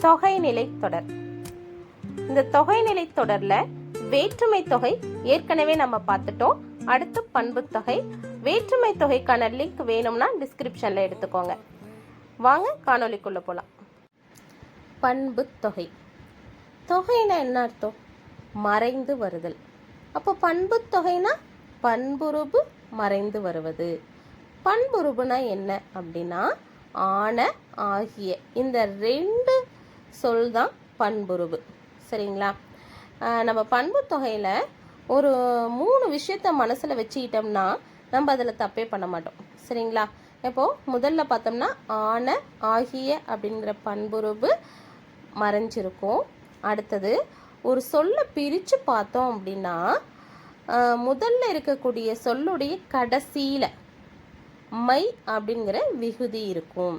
தொகைநிலை தொடர். இந்த தொகைநிலை தொடர்ல வேற்றுமை தொகை ஏற்கனவே நம்ம பார்த்துட்டோம். அடுத்து பண்பு தொகை. வேற்றுமை தொகைக்கான லிங்க் வேணும்னா டிஸ்கிரிப்ஷன்ல எடுத்துக்கோங்க. வாங்க காணொலிக்குள்ள போலாம். பண்பு தொகை. தொகைனா என்ன அர்த்தம்? மறைந்து வருதல். அப்போ பண்பு தொகைனா பண்புருபு மறைந்து வருவது. பண்புருபுனா என்ன அப்படின்னா ஆன ஆகிய. இந்த ரெண்டு சொல் தான் பண்புருவு. சரிங்களா? நம்ம பண்பு தொகையில் ஒரு மூணு விஷயத்த மனசில் வச்சுக்கிட்டோம்னா நம்ம அதில் தப்பே பண்ண மாட்டோம். சரிங்களா? இப்போது முதல்ல பார்த்தோம்னா ஆன ஆகிய அப்படிங்கிற பண்புருவு மறைஞ்சிருக்கும். அடுத்தது ஒரு சொல்லை பிரித்து பார்த்தோம் அப்படின்னா முதல்ல இருக்கக்கூடிய சொல்லுடைய கடைசியில் மை அப்படிங்கிற விகுதி இருக்கும்.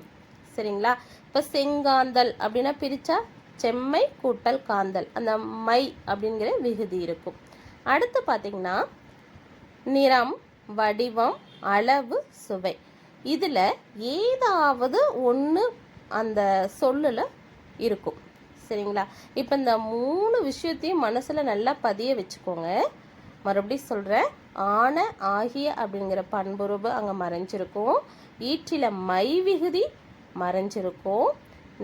சரிங்களா? இப்போ செங்காந்தல் அப்படின்னா பிரித்தா செம்மை கூட்டல் காந்தல். அந்த மை அப்படிங்கிற விகுதி இருக்கும். அடுத்து பார்த்தீங்கன்னா நிறம் வடிவம் அளவு சுவை. இதில் ஏதாவது ஒன்று அந்த சொல்லில் இருக்கும். சரிங்களா? இப்போ இந்த மூணு விஷயத்தையும் மனசில் நல்லா பதிய வச்சுக்கோங்க. மறுபடியும் சொல்கிறேன் ஆன ஆகிய அப்படிங்கிற பண்புருவு அங்கே மறைஞ்சிருக்கும். ஈற்றில மை விகுதி மறைஞ்சிருக்கும்.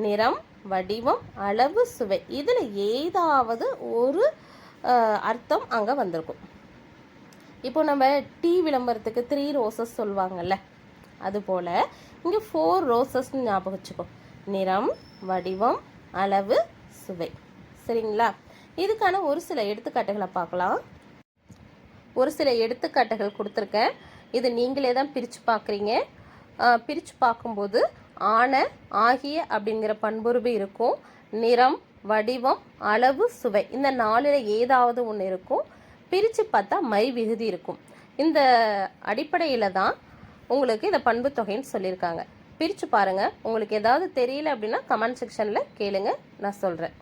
நிறம் வடிவம் அளவு சுவை. இதில் ஏதாவது ஒரு அர்த்தம் அங்கே வந்திருக்கும். இப்போ நம்ம டீ விளம்பரத்துக்கு த்ரீ ரோசஸ் சொல்லுவாங்கல்ல அதுபோல் இங்கே ஃபோர் ரோசஸ்ன்னு ஞாபகம் வச்சுக்கோ. நிறம் வடிவம் அளவு சுவை. சரிங்களா? இதுக்கான ஒரு சில எடுத்துக்காட்டுகளை பார்க்கலாம். ஒரு சில எடுத்துக்காட்டுகள் கொடுத்துருக்கேன். இது நீங்களே தான் பிரித்து பார்க்குறீங்க. பிரித்து பார்க்கும்போது ஆன ஆகிய அப்படிங்கிற பண்புருவு இருக்கும். நிறம் வடிவம் அளவு சுவை. இந்த நாலில் ஏதாவது ஒன்று இருக்கும். பிரித்து பார்த்தா மை விகுதி இருக்கும். இந்த அடிப்படையில் தான் உங்களுக்கு இந்த பண்பு தொகைன்னு சொல்லியிருக்காங்க. பிரித்து பாருங்கள் உங்களுக்கு ஏதாவது தெரியல அப்படின்னா கமெண்ட் செக்ஷனில் கேளுங்க. நான் சொல்கிறேன்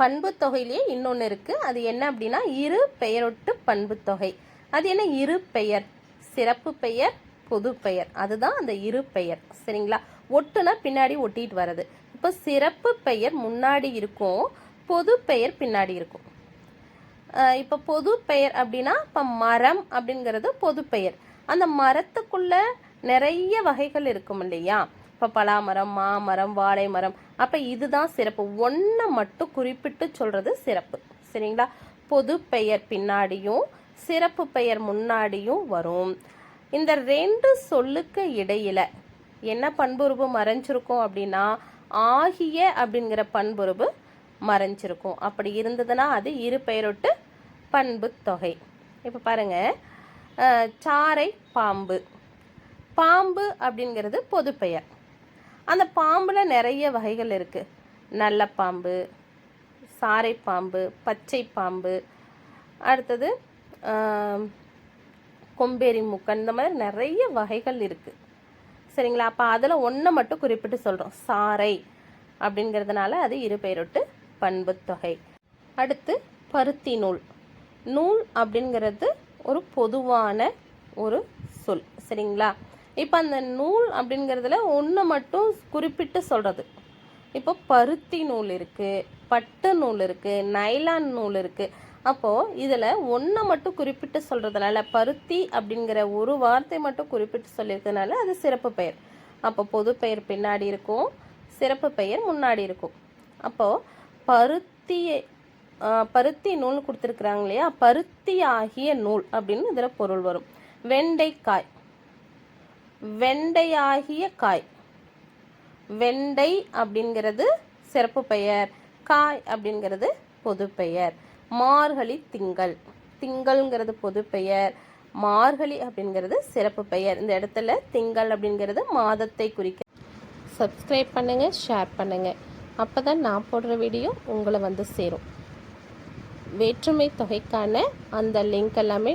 பண்பு தொகையிலேயே இன்னொன்று இருக்குது அது என்ன அப்படின்னா இரு பெயரொட்டு பண்பு தொகை. அது என்ன? இரு பெயர். சிறப்பு பெயர் பொது பெயர். அதுதான் அந்த இரு பெயர். சரிங்களா? ஒட்டுனா பின்னாடி ஒட்டிட்டு வர்றது. இப்போ சிறப்பு பெயர் முன்னாடி இருக்கும் பொது பெயர் பின்னாடி இருக்கும். இப்போ பொது பெயர் அப்படின்னா இப்போ மரம் அப்படிங்கிறது பொது பெயர். அந்த மரத்துக்குள்ள நிறைய வகைகள் இருக்கும் இல்லையா? இப்போ பலாமரம் மாமரம் வாழை மரம் அப்போ இதுதான் சிறப்பு. ஒன்றை மட்டும் குறிப்பிட்டு சொல்கிறது சிறப்பு. சரிங்களா? பொது பெயர் பின்னாடியும் சிறப்பு பெயர் முன்னாடியும் வரும். இந்த ரெண்டு சொல்லுக்கு இடையில என்ன பண்புருவு மறைஞ்சிருக்கும் அப்படின்னா ஆகிய அப்படிங்கிற பண்புருவு மறைஞ்சிருக்கும். அப்படி இருந்ததுன்னா அது இரு பெயரொட்டு பண்பு தொகை. இப்போ பாருங்க. சாரை பாம்பு. பாம்பு அப்படிங்கிறது பொது பெயர். அந்த பாம்புல நிறைய வகைகள் இருக்கு. நல்ல பாம்பு சாரை பாம்பு பச்சை பாம்பு. அடுத்தது கொம்பேரி மூக்கன் இந்த மாதிரி நிறைய வகைகள் இருக்குது சரிங்களா? அப்போ அதில் ஒன்றை மட்டும் குறிப்பிட்டு சொல்கிறோம் சாரை அப்படிங்கிறதுனால அது இருபெயரொட்டு பண்புத்தொகை பண்பு தொகை. அடுத்து பருத்தி நூல். நூல் அப்படிங்கிறது ஒரு பொதுவான ஒரு சொல். சரிங்களா? இப்போ அந்த நூல் அப்படிங்கிறதுல ஒன்று மட்டும் குறிப்பிட்டு சொல்கிறது இப்போ பருத்தி நூல் இருக்குது பட்டு நூல் இருக்குது நைலான் நூல் இருக்குது அப்போது இதில் ஒன்றை மட்டும் குறிப்பிட்டு சொல்கிறதுனால பருத்தி அப்படிங்கிற ஒரு வார்த்தை மட்டும் குறிப்பிட்டு சொல்லியிருக்கனால அது சிறப்பு பெயர். அப்போ பொது பெயர் பின்னாடி இருக்கும் சிறப்பு பெயர் முன்னாடி இருக்கும். அப்போது பருத்தியை பருத்தி நூல் கொடுத்துருக்குறாங்க இல்லையா? பருத்தி ஆகிய நூல் அப்படின்னு இதில் பொருள் வரும். வெண்டைக்காய். வெண்டையாகிய காய். வெண்டை அப்படிங்கிறது சிறப்பு பெயர் காய் அப்படிங்கிறது பொது பெயர். மார்கழி திங்கள். திங்கள்ங்கிறது பொது பெயர். மார்கழி அப்படிங்கிறது சிறப்பு பெயர். இந்த இடத்துல திங்கள் அப்படிங்கிறது மாதத்தை குறிக்க. சப்ஸ்கிரைப் பண்ணுங்கள் ஷேர் பண்ணுங்கள் அப்போ தான் நான் போடுற வீடியோ உங்களை வந்து சேரும். வேற்றுமை தொகைக்கான அந்த லிங்க் எல்லாமே